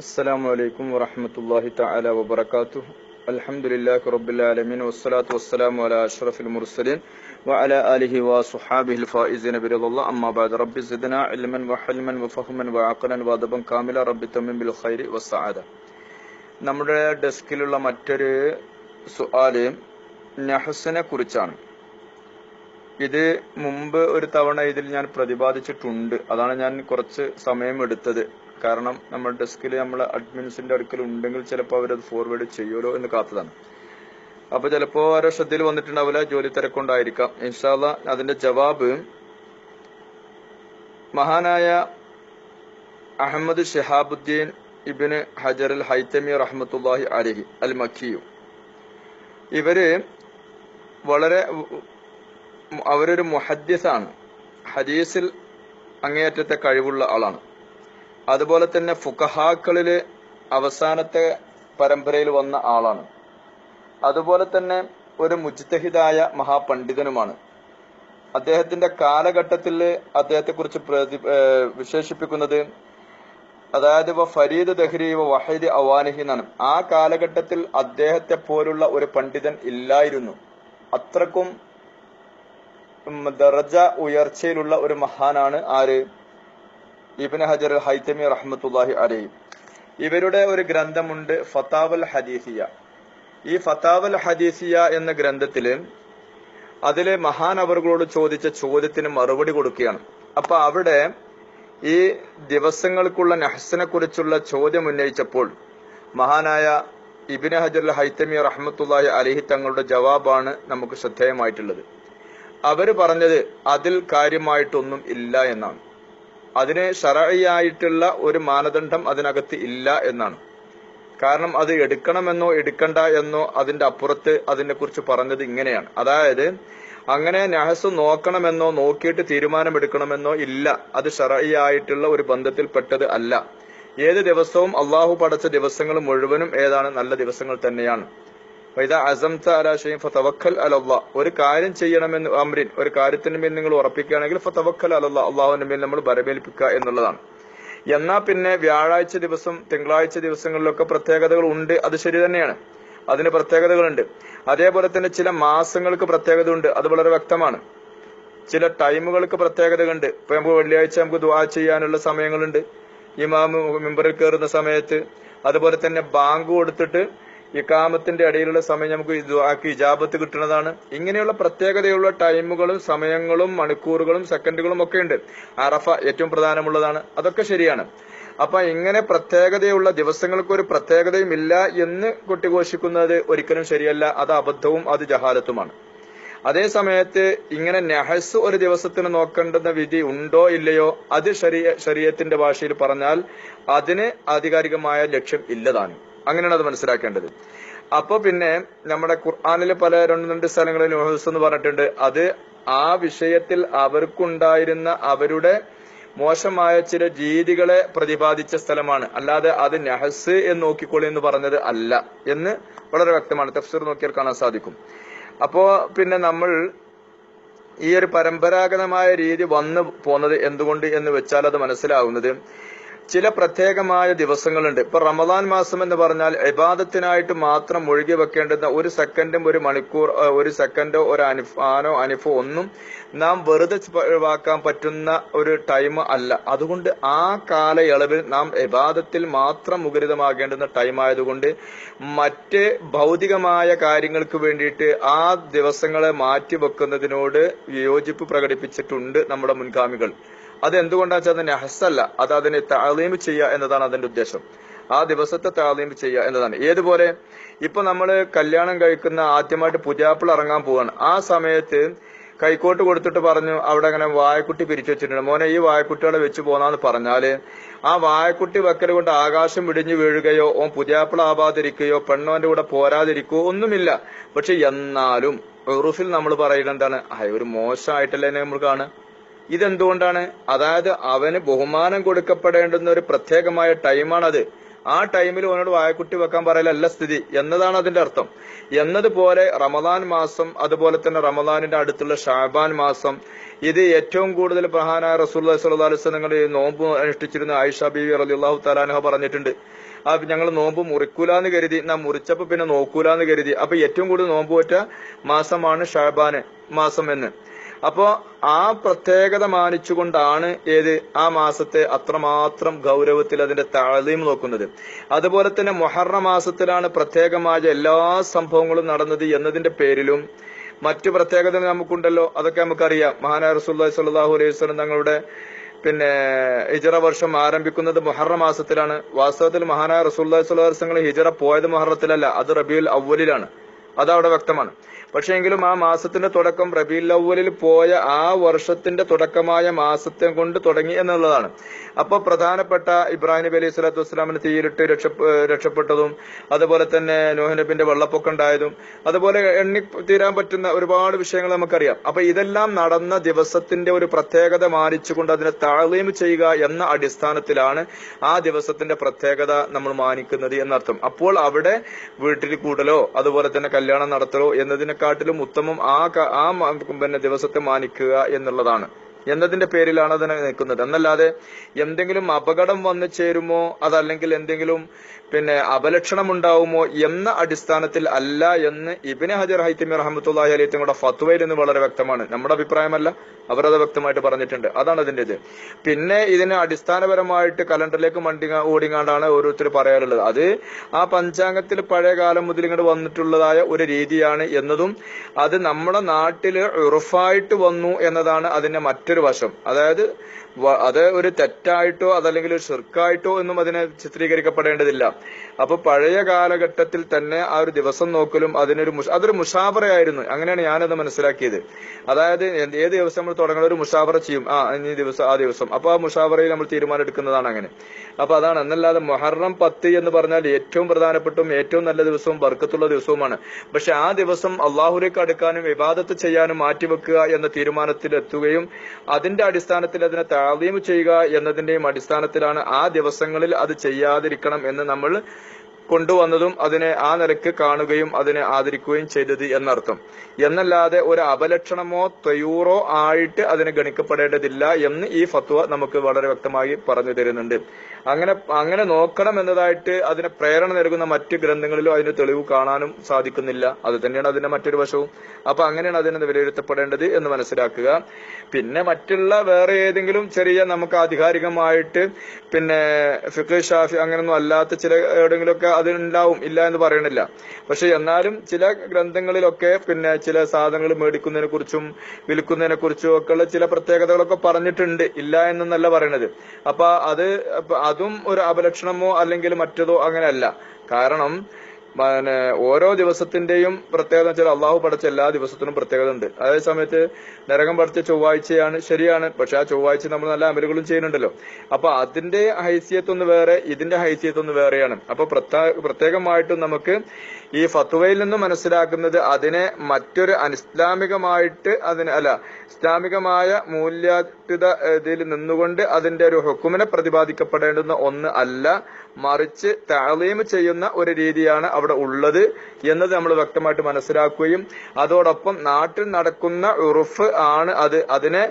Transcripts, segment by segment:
അസ്സലാമു അലൈക്കും വറഹമത്തല്ലാഹി തആല വബറകാതുഹു അൽഹംദുലില്ലാഹി റബ്ബിൽ ആലമീൻ വസ്സലാത്തു വസ്സലാമു അലാ അഷ്റഫിൽ മുർസലീൻ വഅലാ ആലിഹി വസുഹാബിഹിൽ ഫായിസീന ബിറദല്ലാഹി അമ്മാ ബഅദ് റബ്ബി സിദ്നാ ഇൽമൻ വഹൽമൻ വഫഹ്മൻ വഅഖലൻ വഅദബൻ കാമില റബ്ബി തമ്മിം ബിൽ ഖൈരി വസ്സആദ നമ്മുടെ ഡെസ്കിലുള്ള മറ്റൊരു സുആൽ നഹസിനെ കുറിച്ചാണ്. ഇത് മുമ്പ് ഒരു തവണ ഇതിൽ ഞാൻ പ്രതിപാദിച്ചിട്ടുണ്ട്. അതാണ് ഞാൻ കുറച്ച് സമയം എടുത്തത്. കാരണം നമ്മൾ ഡെസ്കിൽ നമ്മൾ അഡ്മിൻസിന്റെ അടുക്കൽ ഉണ്ടെങ്കിൽ ചിലപ്പോൾ അവരത് ഫോർവേഡ് ചെയ്യുമല്ലോ എന്ന് കാത്തതാണ്. അപ്പൊ ചിലപ്പോ ഓരോ ശ്രദ്ധയിൽ വന്നിട്ടുണ്ടാവില്ല ജോലി തിരക്കൊണ്ടായിരിക്കാം. ഇൻഷാല്ല അതിന്റെ ജവാബ് മഹാനായ അഹമ്മദ് ഷെഹാബുദ്ദീൻ ഇബിന് ഹജർ അൽ ഹൈത്തമി റഹ്മത്തുല്ലാഹി അലഹി അൽ മക്കിയു. ഇവർ വളരെ അവരൊരു മുഹദ്ദിസാണ്. ഹദീസിൽ അങ്ങേയറ്റത്തെ കഴിവുള്ള ആളാണ്. അതുപോലെ തന്നെ ഫുഖഹാക്കളിൽ അവസാനത്തെ പരമ്പരയിൽ വന്ന ആളാണ്. അതുപോലെ തന്നെ ഒരു മുജ്തഹിദായ മഹാപണ്ഡിതനുമാണ്. അദ്ദേഹത്തിന്റെ കാലഘട്ടത്തിൽ അദ്ദേഹത്തെക്കുറിച്ച് വിശേഷിപ്പിക്കുന്നത് അതായത് ഫരീദ് ദഹ്രി വഹീദ് അവാനിഹി എന്നാണ്. ആ കാലഘട്ടത്തിൽ അദ്ദേഹത്തെ പോലുള്ള ഒരു പണ്ഡിതൻ ഇല്ലായിരുന്നു. അത്രക്കും ദർജ ഉയർച്ചയിലുള്ള ഒരു മഹാനാണ് ആര്? ഇബിൻ ഹജർ ഹൈത്തമി റഹ്മത്തുല്ലാഹി അലൈഹി. ഇവരുടെ ഒരു ഗ്രന്ഥമുണ്ട് ഫത്താവൽ ഹദീസിയ. ഈ ഫത്താവൽ ഹദീസിയ എന്ന ഗ്രന്ഥത്തിൽ മഹാൻ മഹാനവറുകളോട് ചോദിച്ച ചോദ്യത്തിന് മറുപടി കൊടുക്കുകയാണ്. അപ്പൊ അവിടെ ഈ ദിവസങ്ങൾക്കുള്ള നഹസിനെ കുറിച്ചുള്ള ചോദ്യം ഉന്നയിച്ചപ്പോൾ മഹാനായ ഇബിന് ഹജർ ഹൈത്തമി റഹ്മത്തുല്ലാഹി അലഹി തങ്ങളുടെ ജവാബാണ് നമുക്ക് ശ്രദ്ധേയമായിട്ടുള്ളത്. അവർ പറഞ്ഞത് അതിൽ കാര്യമായിട്ടൊന്നും ഇല്ല എന്നാണ്. അതിന് ഷറയായിട്ടുള്ള ഒരു മാനദണ്ഡം അതിനകത്ത് ഇല്ല എന്നാണ്. കാരണം അത് എടുക്കണമെന്നോ എടുക്കണ്ട എന്നോ അതിന്റെ അപ്പുറത്ത് അതിനെ കുറിച്ച് പറഞ്ഞത് ഇങ്ങനെയാണ്. അതായത് അങ്ങനെ നഹസ് നോക്കണമെന്നോ നോക്കിയിട്ട് തീരുമാനമെടുക്കണമെന്നോ ഇല്ല. അത് ഷറയായിട്ടുള്ള ഒരു ബന്ധത്തിൽപ്പെട്ടത് അല്ല. ഏത് ദിവസവും അള്ളാഹു പടച്ച ദിവസങ്ങൾ മുഴുവനും ഏതാണ്? നല്ല ദിവസങ്ങൾ തന്നെയാണ്. ഒരു കാര്യം ചെയ്യണമെന്ന് അമ്രിൻ ഒരു കാര്യത്തിന് മേൽ നിങ്ങൾ ഉറപ്പിക്കുകയാണെങ്കിൽ ഫതവക്കൽ അലല്ല അള്ളാഹുവിന്റെ മേൽ നമ്മൾ ബരമേൽപ്പിക്കുക എന്നുള്ളതാണ്. എന്നാ പിന്നെ വ്യാഴാഴ്ച ദിവസം തിങ്കളാഴ്ച ദിവസങ്ങളിലൊക്കെ പ്രത്യേകതകൾ ഉണ്ട് അത് ശരി തന്നെയാണ്. അതിന് പ്രത്യേകതകളുണ്ട്. അതേപോലെ തന്നെ ചില മാസങ്ങൾക്ക് പ്രത്യേകത ഉണ്ട് അത് വളരെ വ്യക്തമാണ്. ചില ടൈമുകൾക്ക് പ്രത്യേകതകളുണ്ട്. ഇപ്പൊ നമുക്ക് വെള്ളിയാഴ്ച നമുക്ക് ദുവാ ചെയ്യാനുള്ള സമയങ്ങളുണ്ട്. ഇമാമ് മെമ്പറിൽ കയറുന്ന സമയത്ത്. അതുപോലെ തന്നെ ബാങ്ക് കൊടുത്തിട്ട് ഇക്കാമത്തിന്റെ ഇടയിലുള്ള സമയം നമുക്ക് ആക്കി ഇജാബത്ത് കിട്ടുന്നതാണ്. ഇങ്ങനെയുള്ള പ്രത്യേകതയുള്ള ടൈമുകളും സമയങ്ങളും മണിക്കൂറുകളും സെക്കൻഡുകളും ഒക്കെ ഉണ്ട്. അറഫ ഏറ്റവും പ്രധാനമുള്ളതാണ്. അതൊക്കെ ശരിയാണ്. അപ്പൊ ഇങ്ങനെ പ്രത്യേകതയുള്ള ദിവസങ്ങൾക്ക് ഒരു പ്രത്യേകതയും ഇല്ല എന്ന് കൊട്ടിഘോഷിക്കുന്നത് ഒരിക്കലും ശരിയല്ല. അത് അബദ്ധവും അത് ജഹാലത്തുമാണ്. അതേ സമയത്ത് ഇങ്ങനെ നെഹസ് ഒരു ദിവസത്തിന് നോക്കേണ്ടുന്ന വിധി ഉണ്ടോ ഇല്ലയോ അത് ശരീയ ശരീരത്തിന്റെ ഭാഷയിൽ പറഞ്ഞാൽ അതിന് ആധികാരികമായ ലക്ഷ്യം ഇല്ലതാണ്. അങ്ങനെയാണ് അത് മനസ്സിലാക്കേണ്ടത്. അപ്പൊ പിന്നെ നമ്മുടെ ഖുർആാനിൽ പല രണ്ട് രണ്ട് സ്ഥലങ്ങളിൽ നെഹസ് എന്ന് പറഞ്ഞിട്ടുണ്ട്. അത് ആ വിഷയത്തിൽ അവർക്കുണ്ടായിരുന്ന അവരുടെ മോശമായ ചില രീതികളെ പ്രതിപാദിച്ച സ്ഥലമാണ്. അല്ലാതെ അത് നഹസ് എന്ന് നോക്കിക്കൊള്ളി എന്ന് പറഞ്ഞത് അല്ല എന്ന് വളരെ വ്യക്തമാണ്. തഫ്സീർ നോക്കിയാൽ കാണാൻ സാധിക്കും. അപ്പോ പിന്നെ നമ്മൾ ഈ ഒരു പരമ്പരാഗതമായ രീതി വന്നു പോന്നത് എന്തുകൊണ്ട് എന്ന് വെച്ചാൽ അത് മനസ്സിലാവുന്നത് ചില പ്രത്യേകമായ ദിവസങ്ങളുണ്ട്. ഇപ്പൊ റമദാൻ മാസം എന്ന് പറഞ്ഞാൽ ഇബാദത്തിനായിട്ട് മാത്രം ഒഴുകി വെക്കേണ്ടുന്ന ഒരു സെക്കൻഡും ഒരു മണിക്കൂർ ഒരു സെക്കൻഡോ ഒരു അനുഫാനോ അനുഫോ ഒന്നും നാം വെറുതെ ഒഴിവാക്കാൻ പറ്റുന്ന ഒരു ടൈം അല്ല. അതുകൊണ്ട് ആ കാലയളവിൽ നാം ഇബാദത്തിൽ മാത്രം മുഖരിതമാകേണ്ടുന്ന ടൈം ആയതുകൊണ്ട് മറ്റ് ഭൗതികമായ കാര്യങ്ങൾക്ക് വേണ്ടിയിട്ട് ആ ദിവസങ്ങളെ മാറ്റി വെക്കുന്നതിനോട് വിയോജിപ്പ് പ്രകടിപ്പിച്ചിട്ടുണ്ട് നമ്മുടെ മുൻഗാമികൾ. അത് എന്തുകൊണ്ടാണെന്ന് വെച്ചാൽ അതിന്റെ ഹസ്സല്ല അത് അതിനെ താളീം ചെയ്യുക എന്നതാണ് അതിന്റെ ഉദ്ദേശം. ആ ദിവസത്തെ താളീം ചെയ്യുക എന്നതാണ്. ഏതുപോലെ? ഇപ്പൊ നമ്മൾ കല്യാണം കഴിക്കുന്ന ആദ്യമായിട്ട് പുതിയാപ്പിൾ ഇറങ്ങാൻ പോവാണ്. ആ സമയത്ത് കൈക്കോട്ട് കൊടുത്തിട്ട് പറഞ്ഞു അവിടെ അങ്ങനെ വായക്കുട്ടി പിരിച്ചു വെച്ചിട്ടുണ്ട്. മോനെ ഈ വായക്കുട്ടികളെ വെച്ച് പോന്നാന്ന് പറഞ്ഞാൽ ആ വായക്കുട്ടി വെക്കൽ കൊണ്ട് ആകാശം ഇടിഞ്ഞു വീഴുകയോ ഓൻ പുതിയാപ്പിളാവാതിരിക്കുകയോ പെണ്ണോന്റെ കൂടെ പോരാതിരിക്കോ ഒന്നുമില്ല. പക്ഷെ എന്നാലും ഉറുഫിൽ നമ്മൾ പറയുന്നത് എന്താണ്? ഒരു മോശമായിട്ടല്ലേ നമ്മൾ കാണുക? ഇതെന്തുകൊണ്ടാണ്? അതായത് അവന് ബഹുമാനം കൊടുക്കപ്പെടേണ്ടുന്ന ഒരു പ്രത്യേകമായ ടൈമാണത്. ആ ടൈമിൽ അവനോട് വായക്കുട്ടി വെക്കാൻ പറയലല്ല സ്ഥിതി. എന്നതാണ് അതിന്റെ അർത്ഥം. എന്നതുപോലെ റമദാൻ മാസം അതുപോലെ തന്നെ റമദാനിന്റെ അടുത്തുള്ള ഷാബാൻ മാസം ഇത് ഏറ്റവും കൂടുതൽ പ്രധാനായ റസൂൽ വസല്ലം നിങ്ങൾ നോമ്പ് അനുഷ്ഠിച്ചിരുന്ന ആയിഷ ബീവി റളിയല്ലാഹു തലാനഹ പറഞ്ഞിട്ടുണ്ട്. ആ ഞങ്ങൾ നോമ്പ് മുറിക്കൂലെന്ന് കരുതി. നാം മുറിച്ചപ്പോ പിന്നെ നോക്കൂലാന്ന് കരുതി. അപ്പൊ ഏറ്റവും കൂടുതൽ നോമ്പ് പറ്റ മാസമാണ് ഷാബാന് മാസം എന്ന്. അപ്പോ ആ പ്രത്യേകത മാനിച്ചുകൊണ്ടാണ് ഏത് ആ മാസത്തെ അത്രമാത്രം ഗൗരവത്തിൽ അതിന്റെ താഴീം നോക്കുന്നത്. അതുപോലെ തന്നെ മൊഹറ മാസത്തിലാണ് പ്രത്യേകമായ എല്ലാ സംഭവങ്ങളും നടന്നത് എന്നതിന്റെ പേരിലും മറ്റു പ്രത്യേകത നമുക്കുണ്ടല്ലോ അതൊക്കെ നമുക്കറിയാം. മഹാനായ റസൂല്ലി സ്വല്ലല്ലാഹു അലൈഹി വസല്ലം തങ്ങളുടെ പിന്നെ ഹിജറ വർഷം ആരംഭിക്കുന്നത് മുഹറ മാസത്തിലാണ്. വാസ്തവത്തിൽ മഹാനായ റസൂല്ലി അലൈഹി വസല്ലം ഹിജറ പോയത് മുഹറത്തിലല്ല അത് റബിയുൽ അവലിലാണ് അതവിടെ വ്യക്തമാണ്. പക്ഷേങ്കിലും ആ മാസത്തിന്റെ തുടക്കം റബീൽ അവലിൽ പോയ ആ വർഷത്തിന്റെ തുടക്കമായ മാസത്തെ കൊണ്ട് തുടങ്ങി എന്നുള്ളതാണ്. അപ്പൊ പ്രധാനപ്പെട്ട ഇബ്രാഹിം നബി അലൈഹി സ്വലാത്തു വസ്സലാമിന് തീയിലിട്ട് രക്ഷ രക്ഷപ്പെട്ടതും അതുപോലെ തന്നെ നോഹനബിന്റെ വെള്ളപ്പൊക്കം ഉണ്ടായതും അതുപോലെ എണ്ണി തീരാൻ പറ്റുന്ന ഒരുപാട് വിഷയങ്ങൾ നമുക്കറിയാം. അപ്പൊ ഇതെല്ലാം നടന്ന ദിവസത്തിന്റെ ഒരു പ്രത്യേകത മാനിച്ചുകൊണ്ട് അതിനെ താളീം ചെയ്യുക എന്ന അടിസ്ഥാനത്തിലാണ് ആ ദിവസത്തിന്റെ പ്രത്യേകത നമ്മൾ മാനിക്കുന്നത് എന്നർത്ഥം. അപ്പോൾ അവിടെ വീട്ടിൽ കൂടലോ അതുപോലെ തന്നെ കല്യാണം നടത്തലോ എന്നതിനെക്കാട്ടിലും ഉത്തമം ആ ആ പിന്നെ ദിവസത്തെ മാനിക്കുക എന്നുള്ളതാണ്. എന്നതിന്റെ പേരിലാണ് അതിനെ നിൽക്കുന്നത്. എന്നല്ലാതെ എന്തെങ്കിലും അപകടം വന്നു ചേരുമോ? അതല്ലെങ്കിൽ എന്തെങ്കിലും പിന്നെ അപലക്ഷണം ഉണ്ടാവുമോ എന്ന അടിസ്ഥാനത്തിൽ അല്ല എന്ന് ഇബിന് ഹജർ ഹൈത്തിമി റഹമത്തുല്ലാഹി അലി തങ്ങളുടെ ഫത്വയിൽ നിന്ന് വളരെ വ്യക്തമാണ്. നമ്മുടെ അഭിപ്രായമല്ല അവരത് വ്യക്തമായിട്ട് പറഞ്ഞിട്ടുണ്ട്. അതാണ് അതിന്റെ ഇത്. പിന്നെ ഇതിന് അടിസ്ഥാനപരമായിട്ട് കലണ്ടറിലേക്ക് മണ്ടി ഓടിങ്ങാണ്ടാണ് ഓരോരുത്തർ പറയാറുള്ളത്. അത് ആ പഞ്ചാംഗത്തിൽ പഴയ കാലം മുതൽ ഇങ്ങോട്ട് വന്നിട്ടുള്ളതായ ഒരു രീതിയാണ് എന്നതും അത് നമ്മുടെ നാട്ടിൽ ഉറഫായിട്ട് വന്നു എന്നതാണ് അതിന്റെ മറ്റൊരു വശം. അതായത് അത് ഒരു തെറ്റായിട്ടോ അതല്ലെങ്കിൽ ഒരു ഷിർക്കായിട്ടോ ഒന്നും അതിനെ ചിത്രീകരിക്കപ്പെടേണ്ടതില്ല. അപ്പൊ പഴയ കാലഘട്ടത്തിൽ തന്നെ ആ ഒരു ദിവസം നോക്കലും അതിനൊരു അതൊരു മുഷാവറയായിരുന്നു. അങ്ങനെയാണ് ഞാനത് മനസ്സിലാക്കിയത്. അതായത് ഏത് ദിവസം നമ്മൾ തുടങ്ങുന്ന ഒരു മുഷാവറ ചെയ്യും. ആ ഈ ദിവസം ആ ദിവസം. അപ്പൊ ആ മുഷാവറയിൽ നമ്മൾ തീരുമാനം എടുക്കുന്നതാണ് അങ്ങനെ. അപ്പൊ അതാണ് എന്നല്ലാതെ മൊഹറം പത്ത് എന്ന് പറഞ്ഞാൽ ഏറ്റവും പ്രധാനപ്പെട്ടും ഏറ്റവും നല്ല ദിവസവും ബർക്കത്തുള്ള ദിവസവുമാണ്. പക്ഷെ ആ ദിവസം അള്ളാഹുലേക്ക് അടുക്കാനും വിവാദത്ത് ചെയ്യാനും മാറ്റിവെക്കുക എന്ന തീരുമാനത്തിൽ എത്തുകയും അതിന്റെ അടിസ്ഥാനത്തിൽ അതിനെ താളീം ചെയ്യുക എന്നതിന്റെയും അടിസ്ഥാനത്തിലാണ് ആ ദിവസങ്ങളിൽ അത് ചെയ്യാതിരിക്കണം എന്ന് നമ്മൾ കൊണ്ടുവന്നതും അതിനെ ആ നിലയ്ക്ക് കാണുകയും അതിനെ ആദരിക്കുകയും ചെയ്തത് എന്നർത്ഥം. എന്നല്ലാതെ ഒരു അപലക്ഷണമോ തൊയൂറോ ആയിട്ട് അതിനെ ഗണിക്കപ്പെടേണ്ടതില്ല എന്ന് ഈ ഫത്വ നമുക്ക് വളരെ വ്യക്തമായി പറഞ്ഞു തരുന്നുണ്ട്. അങ്ങനെ അങ്ങനെ നോക്കണം എന്നതായിട്ട് അതിന് പ്രേരണ നൽകുന്ന മറ്റ് ഗ്രന്ഥങ്ങളിലും അതിന് തെളിവ് കാണാനും സാധിക്കുന്നില്ല. അത് തന്നെയാണ് അതിന്റെ മറ്റൊരു വശവും. അപ്പൊ അങ്ങനെയാണ് അതിനെ വിലയിരുത്തപ്പെടേണ്ടത് എന്ന് മനസ്സിലാക്കുക. പിന്നെ മറ്റുള്ള വേറെ ഏതെങ്കിലും ചെറിയ നമുക്ക് ആധികാരികമായിട്ട് പിന്നെ ഫിഖ് ഷാഫി അങ്ങനെയൊന്നും അല്ലാത്ത ചില എവിടെയെങ്കിലുമൊക്കെ അതിനുണ്ടാവും ഇല്ല എന്ന് പറയണില്ല. പക്ഷെ എന്നാലും ചില ഗ്രന്ഥങ്ങളിലൊക്കെ പിന്നെ ചില സാധനങ്ങൾ മേടിക്കുന്നതിനെ കുറിച്ചും വിൽക്കുന്നതിനെ കുറിച്ചും ഒക്കെ ഉള്ള ചില പ്രത്യേകതകളൊക്കെ പറഞ്ഞിട്ടുണ്ട്. ഇല്ല എന്നല്ല പറയണത്. അപ്പൊ അത് അതും ഒരു അപലക്ഷണമോ അല്ലെങ്കിൽ മറ്റതോ അങ്ങനെയല്ല. കാരണം പിന്നെ ഓരോ ദിവസത്തിന്റെയും പ്രത്യേകത വെച്ചാൽ അള്ളാഹു പഠിച്ച എല്ലാ ദിവസത്തിനും പ്രത്യേകത ഉണ്ട്. അതേ സമയത്ത് നരകം പഠിച്ച ചൊവ്വാഴ്ചയാണ് ശരിയാണ്. പക്ഷെ ആ ചൊവ്വാഴ്ച നമ്മൾ നല്ല അമലുകളും ചെയ്യുന്നുണ്ടല്ലോ. അപ്പൊ അതിന്റെ ഹൈസിയത്ത് ഒന്ന് വേറെ ഇതിന്റെ ഹൈസിയത്ത് ഒന്ന് വേറെയാണ്. അപ്പൊ പ്രത്യേക പ്രത്യേകമായിട്ടും നമുക്ക് ഈ ഫത്വയിൽ നിന്ന് മനസ്സിലാക്കുന്നത് അതിനെ മറ്റൊരു അനിസ്ലാമികമായിട്ട് അതിന് അല്ല ഇസ്ലാമികമായ മൂല്യാധിഷ്ഠിത ഇതിൽ നിന്നുകൊണ്ട് അതിന്റെ ഒരു ഹുക്കുമിനെ പ്രതിപാദിക്കപ്പെടേണ്ടുന്ന ഒന്ന് അല്ല മറിച്ച് താളീം ചെയ്യുന്ന ഒരു രീതിയാണ് അവിടെ ഉള്ളത് എന്നത് നമ്മൾ വ്യക്തമായിട്ട് മനസ്സിലാക്കുകയും അതോടൊപ്പം നാട്ടിൽ നടക്കുന്ന ഉറുഫ് ആണ് അത്. അതിനെ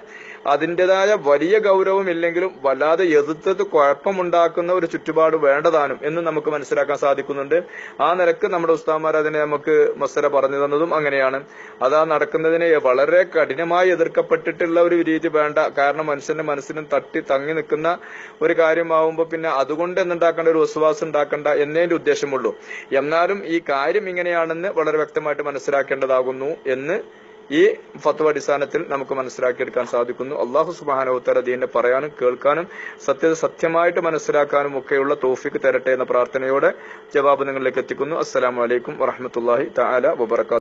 അതിന്റെതായ വലിയ ഗൗരവം ഇല്ലെങ്കിലും വല്ലാതെ എതിർത്തത് കുഴപ്പമുണ്ടാക്കുന്ന ഒരു ചുറ്റുപാട് വേണ്ടതാനും എന്ന് നമുക്ക് മനസ്സിലാക്കാൻ സാധിക്കുന്നുണ്ട്. ആ നിലയ്ക്ക് നമ്മുടെ ഉസ്താമാർ അതിനെ നമുക്ക് മസ്സര പറഞ്ഞു തന്നതും അങ്ങനെയാണ്. അതാ നടക്കുന്നതിനെ വളരെ കഠിനമായി എതിർക്കപ്പെട്ടിട്ടുള്ള ഒരു രീതി വേണ്ട. കാരണം മനുഷ്യന്റെ മനസ്സിനും തട്ടി തങ്ങി നിൽക്കുന്ന ഒരു കാര്യമാവുമ്പോൾ പിന്നെ അതുകൊണ്ട് എന്നുണ്ടാക്കേണ്ട ഒരു വിശ്വാസം ഉണ്ടാക്കേണ്ട എന്നതിന്റെ ഉദ്ദേശമുള്ളൂ. എന്നാലും ഈ കാര്യം ഇങ്ങനെയാണെന്ന് വളരെ വ്യക്തമായിട്ട് മനസ്സിലാക്കേണ്ടതാകുന്നു എന്ന് ഈ ഫത്വ അടിസ്ഥാനത്തിൽ നമുക്ക് മനസ്സിലാക്കിയെടുക്കാൻ സാധിക്കുന്നു. അള്ളാഹു സുബാനോത്തര ദീനെ പറയാനും കേൾക്കാനും സത്യത സത്യമായിട്ട് മനസ്സിലാക്കാനും ഒക്കെയുള്ള തോഫിക്ക് തരട്ടെ എന്ന പ്രാർത്ഥനയോടെ ജവാബ് നിങ്ങളിലേക്ക് എത്തിക്കുന്നു. അസ്സലാമലൈക്കും വറഹമത്തല്ലാഹി താല വബറകാതുഹു